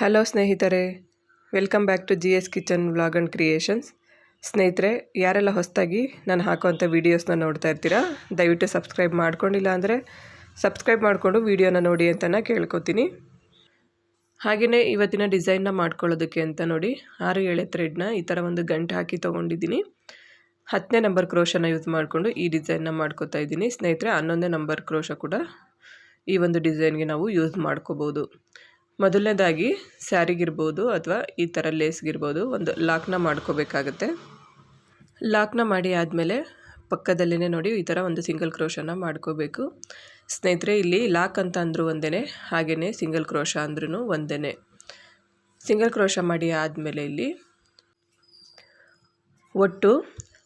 Hello ಸ್ನೇಹಿತರೆ, welcome back to G S kitchen vlog and creations. ಸ್ನೇಹಿತರೆ, ಯಾರೆಲ್ಲ ಹೊಸದಾಗಿ ನಾನು ಹಾಕುವಂಥ ವೀಡಿಯೋಸ್ನ ನೋಡ್ತಾ ಇರ್ತೀರಾ, ದಯವಿಟ್ಟು ಸಬ್ಸ್ಕ್ರೈಬ್ ಮಾಡ್ಕೊಂಡಿಲ್ಲ ಅಂದರೆ ಸಬ್ಸ್ಕ್ರೈಬ್ ಮಾಡಿಕೊಂಡು ವೀಡಿಯೋನ ನೋಡಿ ಅಂತ ಕೇಳ್ಕೊತೀನಿ. ಹಾಗೆಯೇ ಇವತ್ತಿನ ಡಿಸೈನ್ನ ಮಾಡ್ಕೊಳ್ಳೋದಕ್ಕೆ ಅಂತ ನೋಡಿ, ಆರು ಏಳೆ ಥ್ರೆಡ್ನ ಈ ಥರ ಒಂದು ಗಂಟೆ ಹಾಕಿ ತೊಗೊಂಡಿದ್ದೀನಿ. ಹತ್ತನೇ ನಂಬರ್ ಕ್ರೋಶನ ಯೂಸ್ ಮಾಡಿಕೊಂಡು ಈ ಡಿಸೈನ್ನ ಮಾಡ್ಕೋತಾ ಇದ್ದೀನಿ. ಸ್ನೇಹಿತರೆ, ಹನ್ನೊಂದನೇ ನಂಬರ್ ಕ್ರೋಶ ಕೂಡ ಈ ಒಂದು ಡಿಸೈನ್ಗೆ ನಾವು ಯೂಸ್ ಮಾಡ್ಕೋಬೋದು. ಮೊದಲನೇದಾಗಿ ಸ್ಯಾರಿಗಿರ್ಬೋದು ಅಥವಾ ಈ ಥರ ಲೇಸ್ಗಿರ್ಬೋದು ಒಂದು ಲಾಕ್ನ ಮಾಡ್ಕೋಬೇಕಾಗತ್ತೆ. ಲಾಕ್ನ ಮಾಡಿ ಆದಮೇಲೆ ಪಕ್ಕದಲ್ಲೇ ನೋಡಿ ಈ ಥರ ಒಂದು ಸಿಂಗಲ್ ಕ್ರೋಶನ ಮಾಡ್ಕೋಬೇಕು. ಸ್ನೇಹಿತರೆ, ಇಲ್ಲಿ ಲಾಕ್ ಅಂತ ಅಂದರೂ ಒಂದೇ ಹಾಗೆಯೇ ಸಿಂಗಲ್ ಕ್ರೋಶ ಅಂದ್ರೂ ಒಂದೇ ಸಿಂಗಲ್ ಕ್ರೋಶ ಮಾಡಿ ಆದಮೇಲೆ ಇಲ್ಲಿ ಒಟ್ಟು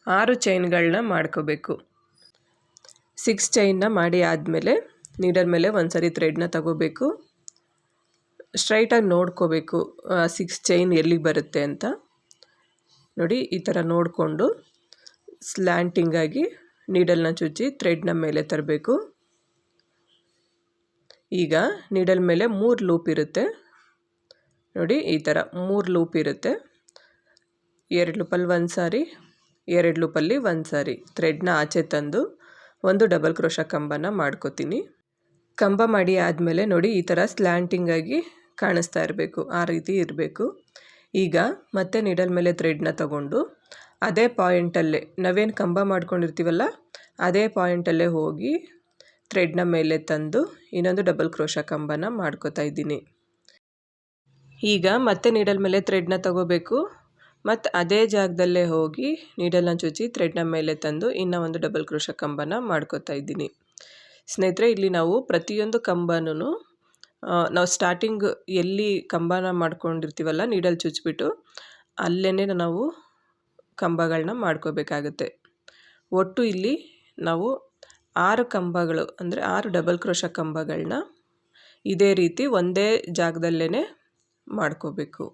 ಆರು ಚೈನ್ಗಳನ್ನ ಮಾಡ್ಕೋಬೇಕು. ಸಿಕ್ಸ್ ಚೈನ್ನ ಮಾಡಿ ಆದಮೇಲೆ ನೀಡರ್ ಮೇಲೆ ಒಂದು ಸರಿ ಥ್ರೆಡ್ನ ತಗೋಬೇಕು. ಸ್ಟ್ರೈಟಾಗಿ ನೋಡ್ಕೋಬೇಕು ಸಿಕ್ಸ್ ಚೈನ್ ಎಲ್ಲಿಗೆ ಬರುತ್ತೆ ಅಂತ. ನೋಡಿ, ಈ ಥರ ನೋಡಿಕೊಂಡು ಸ್ಲ್ಯಾಂಟಿಂಗಾಗಿ ನೀಡಲ್ನ ಚುಚ್ಚಿ ಥ್ರೆಡ್ನ ಮೇಲೆ ತರಬೇಕು. ಈಗ ನೀಡಲ್ ಮೇಲೆ ಮೂರು ಲೂಪ್ ಇರುತ್ತೆ. ನೋಡಿ, ಈ ಥರ ಮೂರು ಲೂಪ್ ಇರುತ್ತೆ. ಎರಡು ಲೂಪಲ್ಲಿ ಒಂದು ಸಾರಿ, ಎರಡು ಲೂಪಲ್ಲಿ ಒಂದು ಸಾರಿ. ಥ್ರೆಡ್ನ ಆಚೆ ತಂದು ಒಂದು ಡಬಲ್ ಕ್ರೋಶ ಕಂಬನ ಮಾಡ್ಕೋತೀನಿ. ಕಂಬ ಮಾಡಿ ಆದಮೇಲೆ ನೋಡಿ, ಈ ಥರ ಸ್ಲ್ಯಾಂಟಿಂಗಾಗಿ ಕಾಣಿಸ್ತಾ ಇರಬೇಕು, ಆ ರೀತಿ ಇರಬೇಕು. ಈಗ ಮತ್ತೆ ನೀಡಲ್ ಮೇಲೆ ಥ್ರೆಡ್ನ ತಗೊಂಡು ಅದೇ ಪಾಯಿಂಟಲ್ಲೇ ನಾವೇನು ಕಂಬ ಮಾಡ್ಕೊಂಡಿರ್ತೀವಲ್ಲ, ಅದೇ ಪಾಯಿಂಟಲ್ಲೇ ಹೋಗಿ ಥ್ರೆಡ್ನ ಮೇಲೆ ತಂದು ಇನ್ನೊಂದು ಡಬಲ್ ಕ್ರೋಶ ಕಂಬನ ಮಾಡ್ಕೋತಾ ಇದ್ದೀನಿ. ಈಗ ಮತ್ತೆ ನೀಡಲ್ ಮೇಲೆ ಥ್ರೆಡ್ನ ತಗೋಬೇಕು. ಮತ್ತು ಅದೇ ಜಾಗದಲ್ಲೇ ಹೋಗಿ ನೀಡಲ್ನ ಚುಚ್ಚಿ ಥ್ರೆಡ್ನ ಮೇಲೆ ತಂದು ಇನ್ನೂ ಒಂದು ಡಬಲ್ ಕ್ರೋಶ ಕಂಬನ ಮಾಡ್ಕೋತಾ ಇದ್ದೀನಿ. ಸ್ನೇಹಿತರೆ, ಇಲ್ಲಿ ನಾವು ಪ್ರತಿಯೊಂದು ಕಂಬನೂ ನಾವು ಸ್ಟಾರ್ಟಿಂಗ್ ಎಲ್ಲಿ ಕಂಬನ ಮಾಡ್ಕೊಂಡಿರ್ತೀವಲ್ಲ ನೀಡಲ್ಲಿ ಚುಚ್ಚಿಬಿಟ್ಟು ಅಲ್ಲೇ ನಾವು ಕಂಬಗಳನ್ನ ಮಾಡ್ಕೋಬೇಕಾಗುತ್ತೆ. ಒಟ್ಟು ಇಲ್ಲಿ ನಾವು ಆರು ಕಂಬಗಳು, ಅಂದರೆ ಆರು ಡಬಲ್ ಕ್ರೋಶ ಕಂಬಗಳನ್ನ ಇದೇ ರೀತಿ ಒಂದೇ ಜಾಗದಲ್ಲೇ ಮಾಡ್ಕೋಬೇಕು.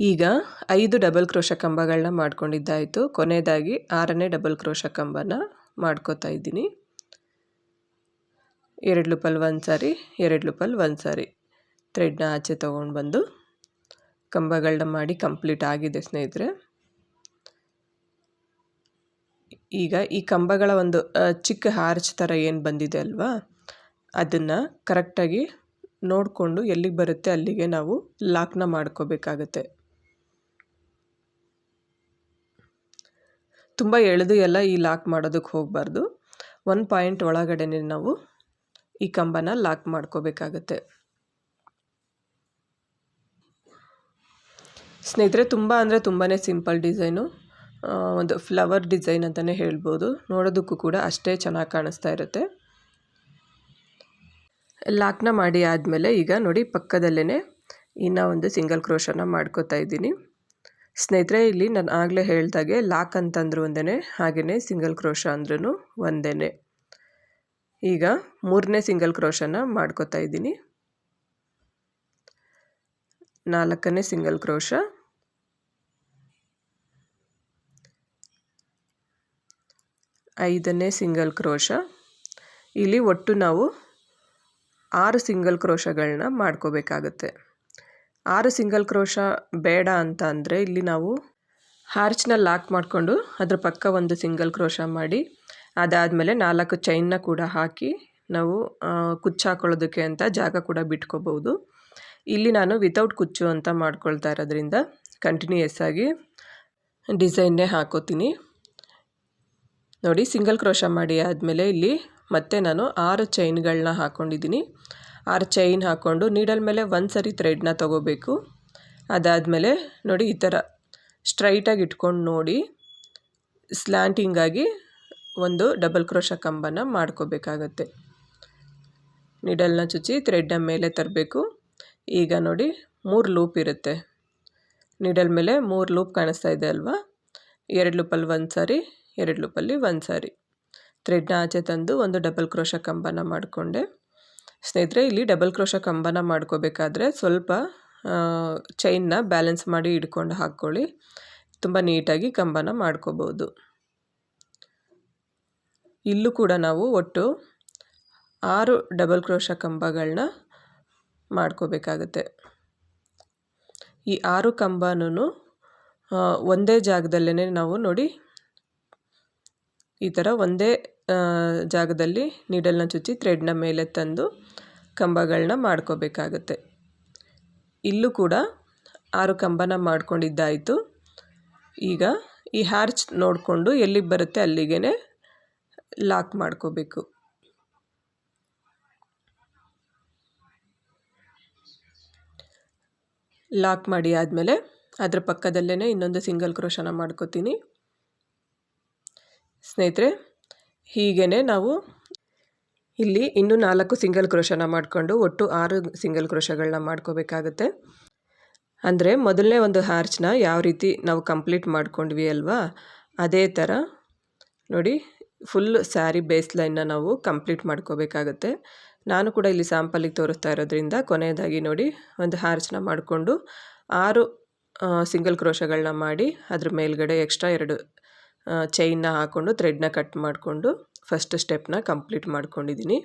ಈಗ ಐದು ಡಬಲ್ ಕ್ರೋಶ ಕಂಬಗಳನ್ನ ಮಾಡ್ಕೊಂಡಿದ್ದಾಯಿತು. ಕೊನೆಯದಾಗಿ ಆರನೇ ಡಬಲ್ ಕ್ರೋಶ ಕಂಬನ ಮಾಡ್ಕೋತಾ ಇದ್ದೀನಿ. ಎರಡು ಲೂಪಲ್ಲಿ ಒಂದು ಸಾರಿ ಎರಡು ಲೂಪಲ್ಲಿ ಒಂದು ಸಾರಿ. ಥ್ರೆಡ್ನ ಆಚೆ ತೊಗೊಂಡು ಬಂದು ಕಂಬಗಳನ್ನ ಮಾಡಿ ಕಂಪ್ಲೀಟ್ ಆಗಿದೆ ಸ್ನೇಹಿತರೆ. ಈಗ ಈ ಕಂಬಗಳ ಒಂದು ಚಿಕ್ಕ ಹಾರ್ಚ್ ಥರ ಏನು ಬಂದಿದೆ ಅಲ್ವಾ? ಅದನ್ನು ಕರೆಕ್ಟಾಗಿ ನೋಡಿಕೊಂಡು ಎಲ್ಲಿಗೆ ಬರುತ್ತೆ ಅಲ್ಲಿಗೆ ನಾವು ಲಾಕ್ನ ಮಾಡ್ಕೋಬೇಕಾಗತ್ತೆ. ತುಂಬ ಎಳೆದು ಎಲ್ಲ ಈ ಲಾಕ್ ಮಾಡೋದಕ್ಕೆ ಹೋಗಬಾರ್ದು. ಒನ್ ಪಾಯಿಂಟ್ ಒಳಗಡೆ ನಾವು ಈ ಕಂಬನ ಲಾಕ್ ಮಾಡ್ಕೋಬೇಕಾಗತ್ತೆ. ಸ್ನೇಹಿತರೆ, ತುಂಬ ಅಂದರೆ ತುಂಬಾ ಸಿಂಪಲ್ ಡಿಸೈನು. ಒಂದು ಫ್ಲವರ್ ಡಿಸೈನ್ ಅಂತಲೇ ಹೇಳ್ಬೋದು. ನೋಡೋದಕ್ಕೂ ಕೂಡ ಅಷ್ಟೇ ಚೆನ್ನಾಗಿ ಕಾಣಿಸ್ತಾ ಇರುತ್ತೆ. ಲಾಕ್ನ ಮಾಡಿ ಆದಮೇಲೆ ಈಗ ನೋಡಿ ಪಕ್ಕದಲ್ಲೇ ಇನ್ನೂ ಒಂದು ಸಿಂಗಲ್ ಕ್ರೋಶನ ಮಾಡ್ಕೋತಾ ಇದ್ದೀನಿ. ಸ್ನೇಹಿತರೆ, ಇಲ್ಲಿ ನಾನು ಆಗಲೇ ಹೇಳ್ದಾಗೆ ಲಾಕ್ ಅಂತಂದ್ರು ಒಂದೇ ಹಾಗೆಯೇ ಸಿಂಗಲ್ ಕ್ರೋಶ ಅಂದ್ರೂ ಒಂದೇ ಈಗ ಮೂರನೇ ಸಿಂಗಲ್ ಕ್ರೋಶನ ಮಾಡ್ಕೋತಾ ಇದ್ದೀನಿ. ನಾಲ್ಕನೇ ಸಿಂಗಲ್ ಕ್ರೋಶ ಐದನೇ ಸಿಂಗಲ್ ಕ್ರೋಶ ಇಲ್ಲಿ ಒಟ್ಟು ನಾವು ಆರು ಸಿಂಗಲ್ ಕ್ರೋಶಗಳನ್ನ ಮಾಡ್ಕೋಬೇಕಾಗತ್ತೆ. ಆರು ಸಿಂಗಲ್ ಕ್ರೋಶ ಬೇಡ ಅಂತ ಅಂದರೆ ಇಲ್ಲಿ ನಾವು ಹಾರ್ಚ್ನ ಲಾಕ್ ಮಾಡಿಕೊಂಡು ಅದರ ಪಕ್ಕ ಒಂದು ಸಿಂಗಲ್ ಕ್ರೋಶ ಮಾಡಿ ಅದಾದಮೇಲೆ ನಾಲ್ಕು ಚೈನ್ನ ಕೂಡ ಹಾಕಿ ನಾವು ಕುಚ್ಚು ಹಾಕೊಳ್ಳೋದಕ್ಕೆ ಅಂತ ಜಾಗ ಕೂಡ ಬಿಟ್ಕೋಬೋದು ಇಲ್ಲಿ ನಾನು ವಿತೌಟ್ ಕುಚ್ಚು ಅಂತ ಮಾಡ್ಕೊಳ್ತಾ ಇರೋದ್ರಿಂದ ಕಂಟಿನ್ಯೂಯಸ್ ಆಗಿ ಡಿಸೈನ್ನೇ ಹಾಕೋತೀನಿ. ನೋಡಿ ಸಿಂಗಲ್ ಕ್ರೋಶ ಮಾಡಿ ಆದಮೇಲೆ ಇಲ್ಲಿ ಮತ್ತೆ ನಾನು ಆರು ಚೈನ್ಗಳನ್ನ ಹಾಕ್ಕೊಂಡಿದ್ದೀನಿ ಆರು ಚೈನ್ ಹಾಕ್ಕೊಂಡು ನೀಡಲ್ ಮೇಲೆ ಒಂದು ಸರಿ ಥ್ರೆಡ್ನ ತೊಗೋಬೇಕು. ಅದಾದಮೇಲೆ ನೋಡಿ, ಈ ಥರ ಸ್ಟ್ರೈಟಾಗಿ ಇಟ್ಕೊಂಡು ನೋಡಿ ಸ್ಲ್ಯಾಂಟಿಂಗಾಗಿ ಒಂದು ಡಬಲ್ ಕ್ರೋಶ ಕಂಬನ ಮಾಡ್ಕೋಬೇಕಾಗತ್ತೆ. ನಿಡಲ್ನ ಚುಚ್ಚಿ ಥ್ರೆಡ್ನ ಮೇಲೆ ತರಬೇಕು. ಈಗ ನೋಡಿ ಮೂರು ಲೂಪ್ ಇರುತ್ತೆ. ನಿಡಲ್ ಮೇಲೆ ಮೂರು ಲೂಪ್ ಕಾಣಿಸ್ತಾ ಇದೆ ಅಲ್ವಾ? ಎರಡು ಲೂಪಲ್ಲಿ ಒಂದು ಸಾರಿ, ಎರಡು ಲೂಪಲ್ಲಿ ಒಂದು ಸಾರಿ. ಥ್ರೆಡ್ನ ಆಚೆ ತಂದು ಒಂದು ಡಬಲ್ ಕ್ರೋಶ ಕಂಬನ ಮಾಡಿಕೊಂಡೆ. ಸ್ನೇಹಿತರೆ, ಇಲ್ಲಿ ಡಬಲ್ ಕ್ರೋಶ ಕಂಬನ ಮಾಡ್ಕೋಬೇಕಾದ್ರೆ ಸ್ವಲ್ಪ ಚೈನ್ನ ಬ್ಯಾಲೆನ್ಸ್ ಮಾಡಿ ಇಟ್ಕೊಂಡು ಹಾಕ್ಕೊಳ್ಳಿ. ತುಂಬ ನೀಟಾಗಿ ಕಂಬನ ಮಾಡ್ಕೋಬೋದು. ಇಲ್ಲೂ ಕೂಡ ನಾವು ಒಟ್ಟು ಆರು ಡಬಲ್ ಕ್ರೋಶ ಕಂಬಗಳನ್ನ ಮಾಡ್ಕೋಬೇಕಾಗತ್ತೆ. ಈ ಆರು ಕಂಬನೂ ಒಂದೇ ಜಾಗದಲ್ಲೇ ನಾವು ನೋಡಿ ಈ ಥರ ಒಂದೇ ಜಾಗದಲ್ಲಿ ನೀಡಲ್ನ ಚುಚ್ಚಿ ಥ್ರೆಡ್ನ ಮೇಲೆ ತಂದು ಕಂಬಗಳನ್ನ ಮಾಡ್ಕೋಬೇಕಾಗತ್ತೆ. ಇಲ್ಲೂ ಕೂಡ ಆರು ಕಂಬನ ಮಾಡ್ಕೊಂಡಿದ್ದಾಯಿತು. ಈಗ ಈ ಹ್ಯಾರ್ಚ್ ನೋಡಿಕೊಂಡು ಎಲ್ಲಿಗೆ ಬರುತ್ತೆ ಅಲ್ಲಿಗೆ ಲಾಕ್ ಮಾಡ್ಕೋಬೇಕು. ಲಾಕ್ ಮಾಡಿ ಆದಮೇಲೆ ಅದರ ಪಕ್ಕದಲ್ಲೇ ಇನ್ನೊಂದು ಸಿಂಗಲ್ ಕ್ರೋಶನ ಮಾಡ್ಕೋತೀನಿ. ಸ್ನೇಹಿತರೆ ಹೀಗೇ ನಾವು ಇಲ್ಲಿ ಇನ್ನೂ ನಾಲ್ಕು ಸಿಂಗಲ್ ಕ್ರೋಶನ ಮಾಡಿಕೊಂಡು ಒಟ್ಟು ಆರು ಸಿಂಗಲ್ ಕ್ರೋಶಗಳನ್ನ ಮಾಡ್ಕೋಬೇಕಾಗುತ್ತೆ. ಅಂದರೆ ಮೊದಲನೇ ಒಂದು ಹಾರ್ಚ್ನ ಯಾವ ರೀತಿ ನಾವು ಕಂಪ್ಲೀಟ್ ಮಾಡ್ಕೊಂಡ್ವಿ ಅಲ್ವಾ, ಅದೇ ಥರ ನೋಡಿ ಫುಲ್ ಸ್ಯಾರಿ ಬೇಸ್ ಲೈನ್ನ ನಾವು ಕಂಪ್ಲೀಟ್ ಮಾಡ್ಕೋಬೇಕಾಗತ್ತೆ. ನಾನು ಕೂಡ ಇಲ್ಲಿ ಸ್ಯಾಂಪಲಿಗೆ ತೋರಿಸ್ತಾ ಇರೋದ್ರಿಂದ ಕೊನೆಯದಾಗಿ ನೋಡಿ ಒಂದು ಹಾರ್ಚ್ನ ಮಾಡಿಕೊಂಡು ಆರು ಸಿಂಗಲ್ ಕ್ರೋಶಗಳನ್ನ ಮಾಡಿ ಅದ್ರ ಮೇಲ್ಗಡೆ ಎಕ್ಸ್ಟ್ರಾ ಎರಡು ಚೈನ್ನ ಹಾಕ್ಕೊಂಡು ಥ್ರೆಡ್ನ ಕಟ್ ಮಾಡಿಕೊಂಡು ಫಸ್ಟ್ ಸ್ಟೆಪ್ನ ಕಂಪ್ಲೀಟ್ ಮಾಡ್ಕೊಂಡಿದ್ದೀನಿ.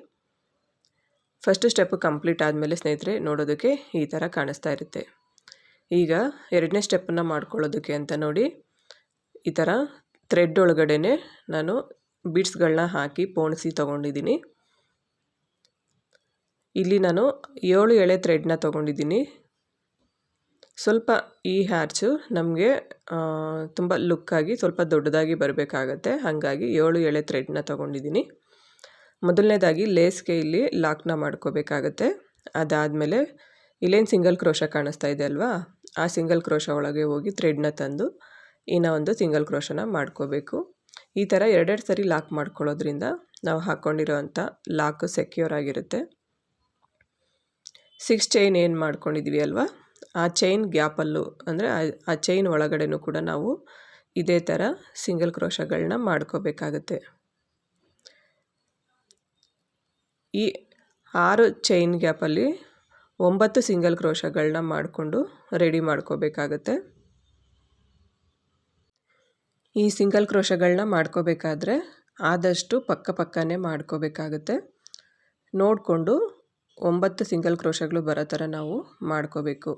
ಫಸ್ಟ್ ಸ್ಟೆಪ್ ಕಂಪ್ಲೀಟ್ ಆದಮೇಲೆ ಸ್ನೇಹಿತರೆ ನೋಡೋದಕ್ಕೆ ಈ ಥರ ಕಾಣಿಸ್ತಾ ಇರುತ್ತೆ. ಈಗ ಎರಡನೇ ಸ್ಟೆಪ್ಪನ್ನು ಮಾಡ್ಕೊಳ್ಳೋದಕ್ಕೆ ಅಂತ ನೋಡಿ ಈ ಥರ ಥ್ರೆಡ್ ಒಳಗಡೆ ನಾನು ಬೀಡ್ಸ್ಗಳನ್ನ ಹಾಕಿ ಪೋಣಿಸಿ ತೊಗೊಂಡಿದ್ದೀನಿ. ಇಲ್ಲಿ ನಾನು ಏಳು ಎಳೆ ಥ್ರೆಡ್ನ ತೊಗೊಂಡಿದ್ದೀನಿ. ಸ್ವಲ್ಪ ಈ ಹ್ಯಾರ್ಚು ನಮಗೆ ತುಂಬ ಲುಕ್ಕಾಗಿ ಸ್ವಲ್ಪ ದೊಡ್ಡದಾಗಿ ಬರಬೇಕಾಗತ್ತೆ. ಹಾಗಾಗಿ ಏಳು ಎಳೆ ಥ್ರೆಡ್ನ ತೊಗೊಂಡಿದ್ದೀನಿ. ಮೊದಲನೇದಾಗಿ ಲೇಸ್ಗೆ ಇಲ್ಲಿ ಲಾಕ್ನ ಮಾಡ್ಕೋಬೇಕಾಗತ್ತೆ. ಅದಾದಮೇಲೆ ಇಲ್ಲೇನು ಸಿಂಗಲ್ ಕ್ರೋಶ ಕಾಣಿಸ್ತಾ ಇದೆ ಅಲ್ವಾ? ಆ ಸಿಂಗಲ್ ಕ್ರೋಶ ಒಳಗೆ ಹೋಗಿ ಥ್ರೆಡ್ನ ತಂದು, ಇನ್ನೂ ಒಂದು ಸಿಂಗಲ್ ಕ್ರೋಶನ ಮಾಡ್ಕೋಬೇಕು. ಈ ಥರ ಎರಡೆರಡು ಸರಿ ಲಾಕ್ ಮಾಡ್ಕೊಳ್ಳೋದ್ರಿಂದ ನಾವು ಹಾಕ್ಕೊಂಡಿರೋವಂಥ ಲಾಕು ಸೆಕ್ಯೂರ್ ಆಗಿರುತ್ತೆ. ಸಿಕ್ಸ್ ಚೈನ್ ಏನು ಮಾಡ್ಕೊಂಡಿದ್ವಿ ಅಲ್ವಾ? ಆ ಚೈನ್ ಗ್ಯಾಪಲ್ಲೂ, ಅಂದರೆ ಆ ಚೈನ್ ಒಳಗಡೆನೂ ಕೂಡ ನಾವು ಇದೇ ಥರ ಸಿಂಗಲ್ ಕ್ರೋಶಗಳನ್ನ ಮಾಡ್ಕೋಬೇಕಾಗತ್ತೆ. ಈ ಆರು ಚೈನ್ ಗ್ಯಾಪಲ್ಲಿ ಒಂಬತ್ತು ಸಿಂಗಲ್ ಕ್ರೋಶಗಳನ್ನ ಮಾಡಿಕೊಂಡು ರೆಡಿ ಮಾಡ್ಕೋಬೇಕಾಗತ್ತೆ. ಈ ಸಿಂಗಲ್ ಕ್ರೋಶಗಳನ್ನ ಮಾಡ್ಕೋಬೇಕಾದ್ರೆ ಆದಷ್ಟು ಪಕ್ಕ ಪಕ್ಕನೇ ಮಾಡ್ಕೋಬೇಕಾಗುತ್ತೆ. ನೋಡಿಕೊಂಡು ಒಂಬತ್ತು ಸಿಂಗಲ್ ಕ್ರೋಶಗಳು ಬರೋ ಥರ ನಾವು ಮಾಡ್ಕೋಬೇಕು.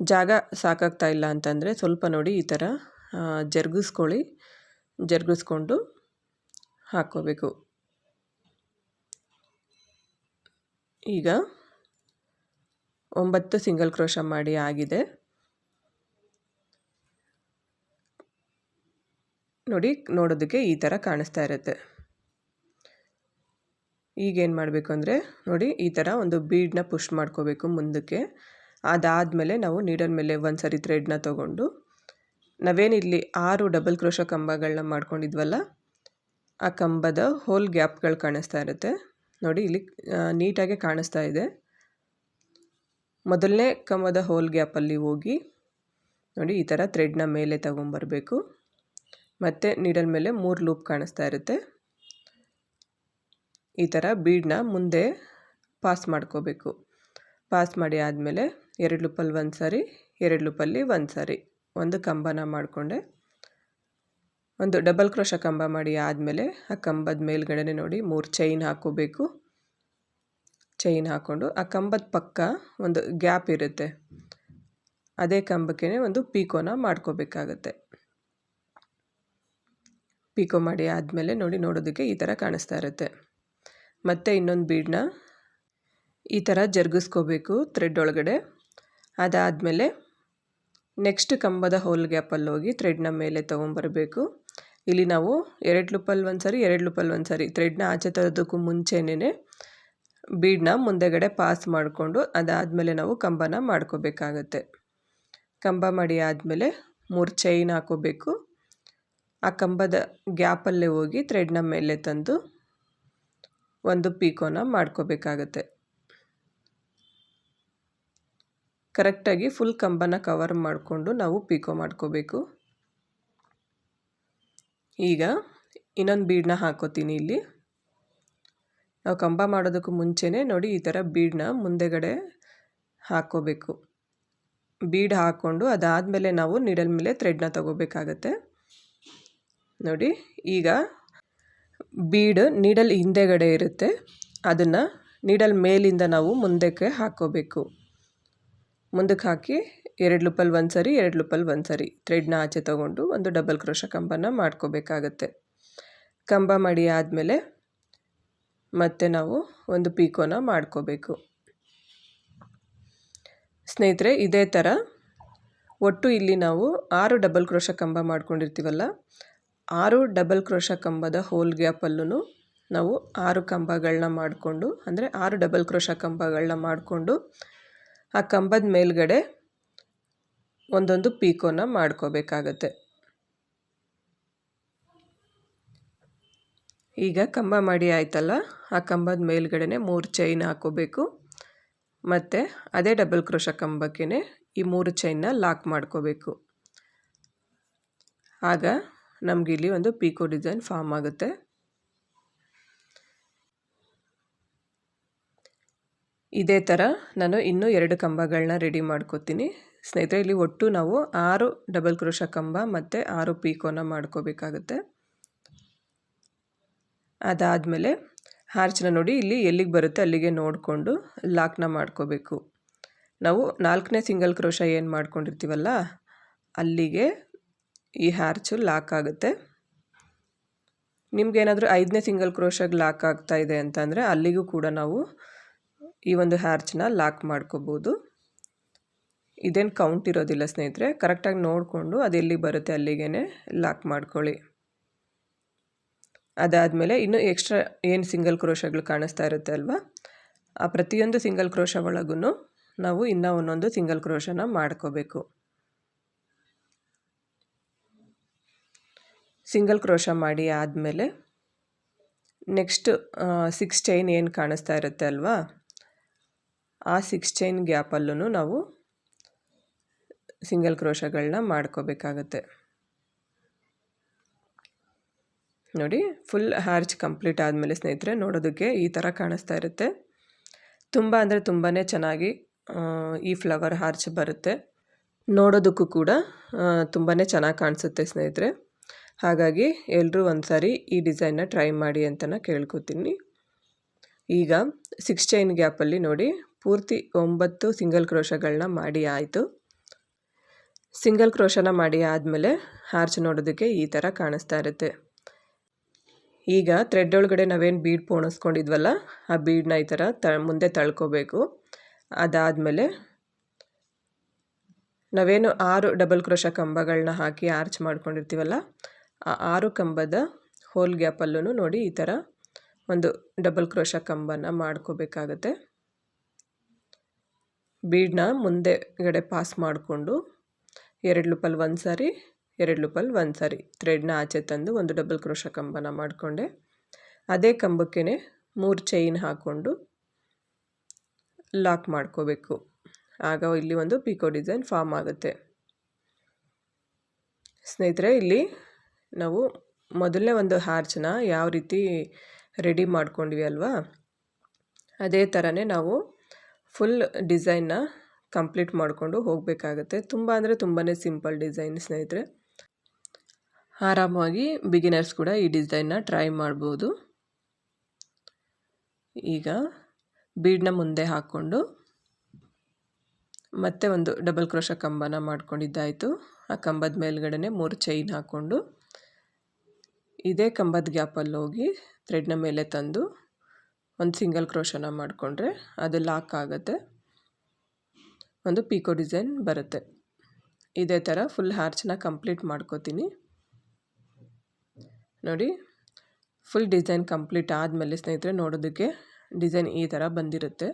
ಜಾಗ ಸಾಕಾಗ್ತಾ ಇಲ್ಲ ಅಂತಂದರೆ ಸ್ವಲ್ಪ ನೋಡಿ ಈ ಥರ ಜರುಗಿಸ್ಕೊಳ್ಳಿ, ಜರುಗಿಸ್ಕೊಂಡು ಹಾಕ್ಕೋಬೇಕು. ಈಗ ಒಂಬತ್ತು ಸಿಂಗಲ್ ಕ್ರೋಶ ಮಾಡಿ ಆಗಿದೆ. ನೋಡಿ, ನೋಡೋದಕ್ಕೆ ಈ ಥರ ಕಾಣಿಸ್ತಾ ಇರುತ್ತೆ. ಈಗೇನು ಮಾಡಬೇಕು ಅಂದರೆ, ನೋಡಿ, ಈ ಥರ ಒಂದು ಬೀಡನ್ನ ಪುಷ್ ಮಾಡ್ಕೋಬೇಕು ಮುಂದಕ್ಕೆ. ಅದಾದಮೇಲೆ ನಾವು ನೀಡಲ್ ಮೇಲೆ ಒಂದು ಸರಿ ಥ್ರೆಡ್ನ ತೊಗೊಂಡು ನಾವೇನಿಲ್ಲಿ ಆರು ಡಬಲ್ ಕ್ರೋಶ ಕಂಬಗಳನ್ನ ಮಾಡ್ಕೊಂಡಿದ್ವಲ್ಲ, ಆ ಕಂಬದ ಹೋಲ್ ಗ್ಯಾಪ್ಗಳು ಕಾಣಿಸ್ತಾ ಇರುತ್ತೆ. ನೋಡಿ, ಇಲ್ಲಿ ನೀಟಾಗಿ ಕಾಣಿಸ್ತಾ ಇದೆ. ಮೊದಲನೇ ಕಂಬದ ಹೋಲ್ ಗ್ಯಾಪಲ್ಲಿ ಹೋಗಿ, ನೋಡಿ, ಈ ಥರ ಥ್ರೆಡ್ನ ಮೇಲೆ ತಗೊಂಬರಬೇಕು. ಮತ್ತು ನೀಡಲ್ ಮೇಲೆ ಮೂರು ಲೂಪ್ ಕಾಣಿಸ್ತಾ ಇರುತ್ತೆ. ಈ ಥರ ಬೀಡನ್ನ ಮುಂದೆ ಪಾಸ್ ಮಾಡ್ಕೋಬೇಕು. ಪಾಸ್ ಮಾಡಿ ಆದಮೇಲೆ ಎರಡು ಲೂಪಲ್ಲಿ ಒಂದು ಸಾರಿ, ಎರಡು ಲೂಪಲ್ಲಿ ಒಂದು ಸಾರಿ. ಒಂದು ಕಂಬನ ಮಾಡಿಕೊಂಡೆ. ಒಂದು ಡಬಲ್ ಕ್ರೋಶ ಕಂಬ ಮಾಡಿ ಆದಮೇಲೆ ಆ ಕಂಬದ ಮೇಲ್ಗಡೆ ನೋಡಿ ಮೂರು ಚೈನ್ ಹಾಕೋಬೇಕು. ಚೈನ್ ಹಾಕ್ಕೊಂಡು ಆ ಕಂಬದ ಪಕ್ಕ ಒಂದು ಗ್ಯಾಪ್ ಇರುತ್ತೆ. ಅದೇ ಕಂಬಕ್ಕೆ ಒಂದು ಪೀಕೋನ ಮಾಡ್ಕೋಬೇಕಾಗತ್ತೆ. ಪೀಕೋ ಮಾಡಿ ಆದಮೇಲೆ ನೋಡಿ ನೋಡೋದಕ್ಕೆ ಈ ಥರ ಕಾಣಿಸ್ತಾ ಇರುತ್ತೆ. ಮತ್ತು ಇನ್ನೊಂದು ಬೀಡನ್ನ ಈ ಥರ ಜರುಗಿಸ್ಕೋಬೇಕು ಥ್ರೆಡ್ ಒಳಗಡೆ. ಅದಾದಮೇಲೆ ನೆಕ್ಸ್ಟ್ ಕಂಬದ ಹೋಲ್ ಗ್ಯಾಪಲ್ಲಿ ಹೋಗಿ ಥ್ರೆಡ್ನ ಮೇಲೆ ತೊಗೊಂಬರಬೇಕು. ಇಲ್ಲಿ ನಾವು ಎರಡು ಲುಪ್ಪಲ್ಲಿ ಒಂದು ಸರಿ ಎರಡು ಲುಪ್ಪಲ್ಲಿ ಒಂದು ಸರಿ ಥ್ರೆಡ್ನ ಆಚೆ ತರೋದಕ್ಕೂ ಮುಂಚೆನೇ ಬೀಡನ್ನ ಮುಂದೆಗಡೆ ಪಾಸ್ ಮಾಡಿಕೊಂಡು ಅದಾದಮೇಲೆ ನಾವು ಕಂಬನ ಮಾಡ್ಕೋಬೇಕಾಗತ್ತೆ. ಕಂಬ ಮಾಡಿ ಆದಮೇಲೆ ಮೂರು ಚೈನ್ ಹಾಕೋಬೇಕು. ಆ ಕಂಬದ ಗ್ಯಾಪಲ್ಲೇ ಹೋಗಿ ಥ್ರೆಡ್ನ ಮೇಲೆ ತಂದು ಒಂದು ಪೀಕೋನ ಮಾಡ್ಕೋಬೇಕಾಗತ್ತೆ. ಕರೆಕ್ಟಾಗಿ ಫುಲ್ ಕಂಬನ ಕವರ್ ಮಾಡಿಕೊಂಡು ನಾವು ಪೀಕೋ ಮಾಡ್ಕೋಬೇಕು. ಈಗ ಇನ್ನೊಂದು ಬೀಡನ್ನ ಹಾಕೋತೀನಿ ಇಲ್ಲಿ. ನಾವು ಕಂಬ ಮಾಡೋದಕ್ಕೂ ಮುಂಚೆನೇ ನೋಡಿ ಈ ಥರ ಬೀಡನ್ನ ಮುಂದೆಗಡೆ ಹಾಕ್ಕೋಬೇಕು ಬೀಡ್ ಹಾಕ್ಕೊಂಡು ಅದಾದಮೇಲೆ ನಾವು ನೀಡಲ್ ಮೇಲೆ ಥ್ರೆಡ್ನ ತಗೋಬೇಕಾಗತ್ತೆ. ನೋಡಿ, ಈಗ ಬೀಡ್ ನೀಡಲ್ ಹಿಂದೆಗಡೆ ಇರುತ್ತೆ. ಅದನ್ನು ನೀಡಲ್ ಮೇಲಿಂದ ನಾವು ಮುಂದಕ್ಕೆ ಹಾಕೋಬೇಕು. ಮುಂದಕ್ಕೆ ಹಾಕಿ ಎರಡು ಲುಪಲ್ ಒಂದು ಸರಿ ಎರಡು ಲುಪಲ್ ಒಂದು ಸರಿ ಥ್ರೆಡ್ನ ಆಚೆ ತೊಗೊಂಡು ಒಂದು ಡಬಲ್ ಕ್ರೋಶ ಕಂಬನ ಮಾಡ್ಕೋಬೇಕಾಗತ್ತೆ. ಕಂಬ ಮಾಡಿ ಆದಮೇಲೆ ಮತ್ತೆ ನಾವು ಒಂದು ಪೀಕೋನ ಮಾಡ್ಕೋಬೇಕು. ಸ್ನೇಹಿತರೆ, ಇದೇ ಥರ ಒಟ್ಟು ಇಲ್ಲಿ ನಾವು ಆರು ಡಬಲ್ ಕ್ರೋಶ ಕಂಬ ಮಾಡ್ಕೊಂಡಿರ್ತೀವಲ್ಲ ಆರು ಡಬಲ್ ಕ್ರೋಶ ಕಂಬದ ಹೋಲ್ ಗ್ಯಾಪಲ್ಲೂ ನಾವು ಆರು ಕಂಬಗಳನ್ನ ಮಾಡಿಕೊಂಡು, ಅಂದರೆ ಆರು ಡಬಲ್ ಕ್ರೋಶ ಕಂಬಗಳನ್ನ ಮಾಡಿಕೊಂಡು ಆ ಕಂಬದ ಮೇಲ್ಗಡೆ ಒಂದೊಂದು ಪೀಕೋನ ಮಾಡ್ಕೋಬೇಕಾಗತ್ತೆ. ಈಗ ಕಂಬ ಮಾಡಿ ಆಯ್ತಲ್ಲ, ಆ ಕಂಬದ ಮೇಲ್ಗಡೆ ಮೂರು ಚೈನ್ ಹಾಕೋಬೇಕು. ಮತ್ತು ಅದೇ ಡಬಲ್ ಕ್ರೋಶ ಕಂಬಕ್ಕೆ ಈ ಮೂರು ಚೈನ್ನ ಲಾಕ್ ಮಾಡ್ಕೋಬೇಕು. ಆಗ ನಮಗಿಲ್ಲಿ ಒಂದು ಪೀಕೋ ಡಿಸೈನ್ ಫಾರ್ಮ್ ಆಗುತ್ತೆ. ಇದೇ ಥರ ನಾನು ಇನ್ನೂ ಎರಡು ಕಂಬಗಳನ್ನ ರೆಡಿ ಮಾಡ್ಕೋತೀನಿ. ಸ್ನೇಹಿತರೆ, ಇಲ್ಲಿ ಒಟ್ಟು ನಾವು ಆರು ಡಬಲ್ ಕ್ರೋಶ ಕಂಬ ಮತ್ತು ಆರು ಪೀಕೋನ ಮಾಡ್ಕೋಬೇಕಾಗುತ್ತೆ. ಅದಾದಮೇಲೆ ಹಾರ್ಚನ್ನ ನೋಡಿ, ಇಲ್ಲಿ ಎಲ್ಲಿಗೆ ಬರುತ್ತೆ ಅಲ್ಲಿಗೆ ನೋಡಿಕೊಂಡು ಲಾಕ್ನ ಮಾಡ್ಕೋಬೇಕು. ನಾವು ನಾಲ್ಕನೇ ಸಿಂಗಲ್ ಕ್ರೋಶ ಏನು ಮಾಡ್ಕೊಂಡಿರ್ತೀವಲ್ಲ, ಅಲ್ಲಿಗೆ ಈ ಹ್ಯಾರ್ಚು ಲಾಕ್ ಆಗುತ್ತೆ. ನಿಮಗೇನಾದರೂ ಐದನೇ ಸಿಂಗಲ್ ಕ್ರೋಶಾಗಿ ಲಾಕ್ ಆಗ್ತಾ ಇದೆ ಅಂತಂದರೆ ಅಲ್ಲಿಗೂ ಕೂಡ ನಾವು ಈ ಒಂದು ಹ್ಯಾರ್ಚನ್ನ ಲಾಕ್ ಮಾಡ್ಕೋಬೋದು. ಇದೇನು ಕೌಂಟ್ ಇರೋದಿಲ್ಲ ಸ್ನೇಹಿತರೆ ಕರೆಕ್ಟಾಗಿ ನೋಡಿಕೊಂಡು ಅದು ಎಲ್ಲಿ ಬರುತ್ತೆ ಅಲ್ಲಿಗೆ ಲಾಕ್ ಮಾಡ್ಕೊಳ್ಳಿ. ಅದಾದಮೇಲೆ ಇನ್ನು ಎಕ್ಸ್ಟ್ರಾ ಏನು ಸಿಂಗಲ್ ಕ್ರೋಶಗಳು ಕಾಣಿಸ್ತಾ ಇರುತ್ತೆ ಅಲ್ವಾ, ಆ ಪ್ರತಿಯೊಂದು ಸಿಂಗಲ್ ಕ್ರೋಶ ಒಳಗೂ ನಾವು ಇನ್ನೂ ಒಂದೊಂದು ಸಿಂಗಲ್ ಕ್ರೋಶನ ಮಾಡ್ಕೋಬೇಕು. ಸಿಂಗಲ್ ಕ್ರೋಶ ಮಾಡಿ ಆದಮೇಲೆ ನೆಕ್ಸ್ಟ್ ಸಿಕ್ಸ್ ಚೈನ್ ಏನು ಕಾಣಿಸ್ತಾ ಇರುತ್ತೆ ಅಲ್ವಾ? ಆ ಸಿಕ್ಸ್ ಚೈನ್ ಗ್ಯಾಪಲ್ಲೂ ನಾವು ಸಿಂಗಲ್ ಕ್ರೋಶಗಳನ್ನ ಮಾಡ್ಕೋಬೇಕಾಗತ್ತೆ. ನೋಡಿ ಫುಲ್ ಹ್ಯಾರ್ಚ್ ಕಂಪ್ಲೀಟ್ ಆದಮೇಲೆ ಸ್ನೇಹಿತರೆ, ನೋಡೋದಕ್ಕೆ ಈ ಥರ ಕಾಣಿಸ್ತಾ ಇರುತ್ತೆ. ತುಂಬ ಅಂದರೆ ತುಂಬಾ ಚೆನ್ನಾಗಿ ಈ ಫ್ಲವರ್ ಹಾರ್ಚ್ ಬರುತ್ತೆ. ನೋಡೋದಕ್ಕೂ ಕೂಡ ತುಂಬಾ ಚೆನ್ನಾಗಿ ಕಾಣಿಸುತ್ತೆ ಸ್ನೇಹಿತರೆ. ಹಾಗಾಗಿ ಎಲ್ಲರೂ ಒಂದು ಸಾರಿ ಈ ಡಿಸೈನ್ನ ಟ್ರೈ ಮಾಡಿ ಅಂತ ಕೇಳ್ಕೊತೀನಿ. ಈಗ ಸಿಕ್ಸ್ ಚೈನ್ ಗ್ಯಾಪಲ್ಲಿ ನೋಡಿ ಪೂರ್ತಿ ಒಂಬತ್ತು ಸಿಂಗಲ್ ಕ್ರೋಶಗಳನ್ನ ಮಾಡಿ ಆಯಿತು. ಸಿಂಗಲ್ ಕ್ರೋಶನ ಮಾಡಿ ಆದಮೇಲೆ ಹಾರ್ಚ್ ನೋಡೋದಕ್ಕೆ ಈ ಥರ ಕಾಣಿಸ್ತಾ ಇರುತ್ತೆ. ಈಗ ಥ್ರೆಡ್ ಒಳಗಡೆ ನಾವೇನು ಬೀಡ್ ಪೋಣಿಸ್ಕೊಂಡಿದ್ವಲ್ಲ, ಆ ಬೀಡನ್ನ ಈ ಥರ ತ, ಮುಂದೆ ತಳ್ಕೋಬೇಕು. ಅದಾದಮೇಲೆ ನಾವೇನು ಆರು ಡಬಲ್ ಕ್ರೋಶ ಕಂಬಗಳನ್ನ ಹಾಕಿ ಆರ್ಚ್ ಮಾಡ್ಕೊಂಡಿರ್ತೀವಲ್ಲ ಆ ಆರು ಕಂಬದ ಹೋಲ್ ಗ್ಯಾಪಲ್ಲೂ ನೋಡಿ ಈ ಥರ ಒಂದು ಡಬಲ್ ಕ್ರೋಶ ಕಂಬನ ಮಾಡ್ಕೋಬೇಕಾಗತ್ತೆ. ಬೀಡನ್ನ ಮುಂದೆಗಡೆ ಪಾಸ್ ಮಾಡಿಕೊಂಡು ಎರಡು ಲೂಪಲ್ ಒಂದು ಸಾರಿ, ಎರಡು ಲೂಪಲ್ ಒಂದು ಸಾರಿ ಥ್ರೆಡ್ನ ಆಚೆ ತಂದು ಒಂದು ಡಬಲ್ ಕ್ರೋಶ ಕಂಬನ ಮಾಡಿಕೊಂಡೆ. ಅದೇ ಕಂಬಕ್ಕೆ ಮೂರು ಚೈನ್ ಹಾಕ್ಕೊಂಡು ಲಾಕ್ ಮಾಡ್ಕೋಬೇಕು. ಆಗ ಇಲ್ಲಿ ಒಂದು ಪಿಕೋ ಡಿಸೈನ್ ಫಾರ್ಮ್ ಆಗುತ್ತೆ. ಸ್ನೇಹಿತರೆ, ಇಲ್ಲಿ ನಾವು ಮೊದಲನೇ ಒಂದು ಹಾರ್ಚನ್ನ ಯಾವ ರೀತಿ ರೆಡಿ ಮಾಡ್ಕೊಂಡ್ವಿ ಅಲ್ವಾ? ಅದೇ ಥರನೇ ನಾವು ಫುಲ್ ಡಿಸೈನ್ನ ಕಂಪ್ಲೀಟ್ ಮಾಡಿಕೊಂಡು ಹೋಗಬೇಕಾಗತ್ತೆ. ತುಂಬ ಅಂದರೆ ತುಂಬಾ ಸಿಂಪಲ್ ಡಿಸೈನ್ ಸ್ನೇಹಿತರೆ. ಆರಾಮವಾಗಿ ಬಿಗಿನರ್ಸ್ ಕೂಡ ಈ ಡಿಸೈನ್ನ ಟ್ರೈ ಮಾಡ್ಬೋದು. ಈಗ ಬೀಡನ್ನ ಮುಂದೆ ಹಾಕ್ಕೊಂಡು ಮತ್ತೆ ಒಂದು ಡಬಲ್ ಕ್ರೋಶ ಕಂಬನ ಮಾಡ್ಕೊಂಡಿದ್ದಾಯಿತು. ಆ ಕಂಬದ ಮೇಲ್ಗಡೆ ಮೂರು ಚೈನ್ ಹಾಕ್ಕೊಂಡು ಇದೇ ಕಂಬದ ಗ್ಯಾಪಲ್ಲಿ ಹೋಗಿ ಥ್ರೆಡ್ನ ಮೇಲೆ ತಂದು ಒಂದು ಸಿಂಗಲ್ ಕ್ರೋಶನ ಮಾಡಿಕೊಂಡ್ರೆ ಅದು ಲಾಕ್ ಆಗುತ್ತೆ. ಒಂದು ಪೀಕೋ ಡಿಸೈನ್ ಬರುತ್ತೆ. ಇದೇ ಥರ ಫುಲ್ ಹಾರ್ಚನ್ನ ಕಂಪ್ಲೀಟ್ ಮಾಡ್ಕೋತೀನಿ. ನೋಡಿ, ಫುಲ್ ಡಿಸೈನ್ ಕಂಪ್ಲೀಟ್ ಆದಮೇಲೆ ಸ್ನೇಹಿತರೆ ನೋಡೋದಕ್ಕೆ ಡಿಸೈನ್ ಈ ಥರ ಬಂದಿರುತ್ತೆ.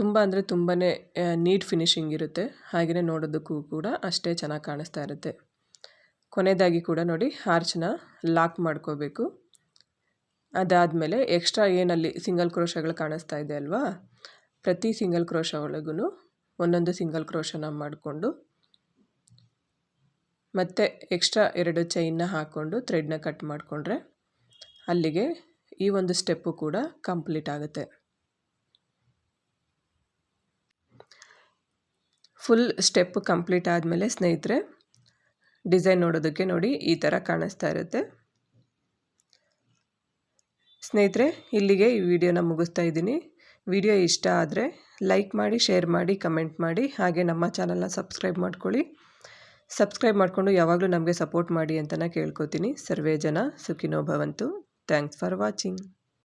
ತುಂಬ ಅಂದರೆ ತುಂಬಾ ನೀಟ್ ಫಿನಿಶಿಂಗ್ ಇರುತ್ತೆ. ಹಾಗೆಯೇ ನೋಡೋದಕ್ಕೂ ಕೂಡ ಅಷ್ಟೇ ಚೆನ್ನಾಗಿ ಕಾಣಿಸ್ತಾ ಇರುತ್ತೆ. ಕೊನೆಯದಾಗಿ ಕೂಡ ನೋಡಿ ಹಾರ್ಚನ್ನ ಲಾಕ್ ಮಾಡ್ಕೋಬೇಕು. ಅದಾದಮೇಲೆ ಎಕ್ಸ್ಟ್ರಾ ಏನಲ್ಲಿ ಸಿಂಗಲ್ ಕ್ರೋಶಗಳು ಕಾಣಿಸ್ತಾ ಇದೆ ಅಲ್ವಾ? ಪ್ರತಿ ಸಿಂಗಲ್ ಕ್ರೋಶ ಒಳಗೂ ಒಂದೊಂದು ಸಿಂಗಲ್ ಕ್ರೋಶನ ಮಾಡಿಕೊಂಡು, ಮತ್ತು ಎಕ್ಸ್ಟ್ರಾ ಎರಡು ಚೈನ್ನ ಹಾಕ್ಕೊಂಡು ಥ್ರೆಡ್ನ ಕಟ್ ಮಾಡಿಕೊಂಡ್ರೆ ಅಲ್ಲಿಗೆ ಈ ಒಂದು ಸ್ಟೆಪ್ಪು ಕೂಡ ಕಂಪ್ಲೀಟ್ ಆಗುತ್ತೆ. ಫುಲ್ ಸ್ಟೆಪ್ ಕಂಪ್ಲೀಟ್ ಆದಮೇಲೆ ಸ್ನೇಹಿತರೆ, ಡಿಸೈನ್ ನೋಡೋದಕ್ಕೆ ನೋಡಿ ಈ ಥರ ಕಾಣಿಸ್ತಾ ಇರುತ್ತೆ. ಸ್ನೇಹಿತರೆ, ಇಲ್ಲಿಗೆ ಈ ವಿಡಿಯೋನ ಮುಗಿಸ್ತಾ ಇದ್ದೀನಿ. ವಿಡಿಯೋ ಇಷ್ಟ ಆದರೆ ಲೈಕ್ ಮಾಡಿ, ಶೇರ್ ಮಾಡಿ, ಕಮೆಂಟ್ ಮಾಡಿ, ಹಾಗೆ ನಮ್ಮ ಚಾನಲ್ನ ಸಬ್ಸ್ಕ್ರೈಬ್ ಮಾಡ್ಕೊಳ್ಳಿ. ಸಬ್ಸ್ಕ್ರೈಬ್ ಮಾಡಿಕೊಂಡು ಯಾವಾಗಲೂ ನಮಗೆ ಸಪೋರ್ಟ್ ಮಾಡಿ ಅಂತಲೇ ಕೇಳ್ಕೊತೀನಿ. ಸರ್ವೇ ಜನ ಸುಖಿನೋ ಭವಂತು. Thanks for watching.